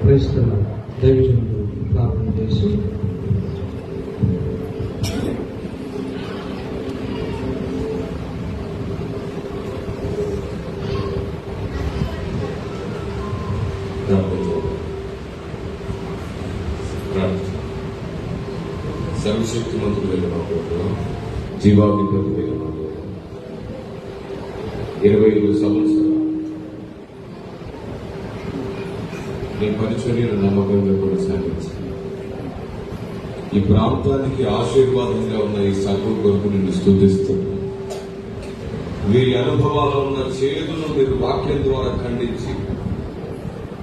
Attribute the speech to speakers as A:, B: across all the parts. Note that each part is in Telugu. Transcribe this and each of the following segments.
A: క్రైస్తవ దైవజనుడు ప్రార్థన చేసి
B: సర్వశక్తి మంత్రులు ప్రభువా, జీవాధిపతి మా ఇరవై ఐదు సంవత్సరాలు నీ పరిచర్యను నమ్మకంగా కొనసాగించి ఈ ప్రాంతానికి ఆశీర్వాదంగా ఉన్న ఈ సంఘం కొరకు నిన్ను స్థుతిస్తున్నాను వీరి అనుభవాలు ఉన్న చేదును మీరు వాక్యం ద్వారా ఖండించి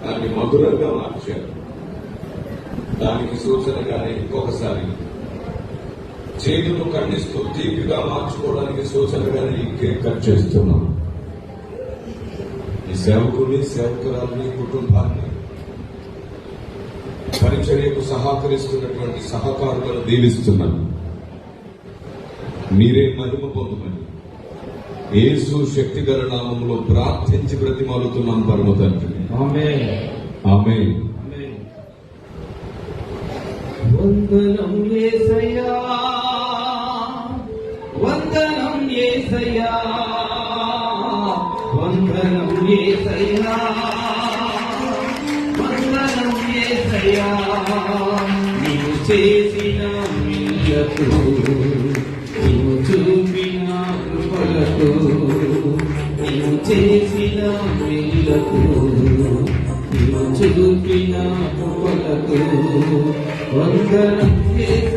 B: దాన్ని మధురంగా మార్చారు. దానికి సూచనగానే ఇంకొకసారి చేతులు ఖండిస్తూ తీపిగా మార్చుకోవడానికి సూచనగానే ఈ కట్ చేస్తున్నాం ఈ సేవకుని సేవకురాలని కుటుంబాన్ని పరిచర్యకు సహకరిస్తున్నటువంటి సహకారులను దీవిస్తున్నాను మీరే మహిమ పొందమని. యేసు శక్తిగల నామములో ప్రార్థించి బ్రతిమాలుతున్నాం పరమ తండ్రి.
A: ఆమేన్.
B: ఆమె
A: ఆమేన్. వందనం యేసయ్యా వందనం యేసయ్యా వందనం యేసయ్యా వందనం యేసయ్యా నీవు చేసిన మిల్లకు నీవు చూపిన కృపలకు నీవు చేసిన మిల్లకు నీవు చూపిన కృపలకు వందనం యేసయ్యా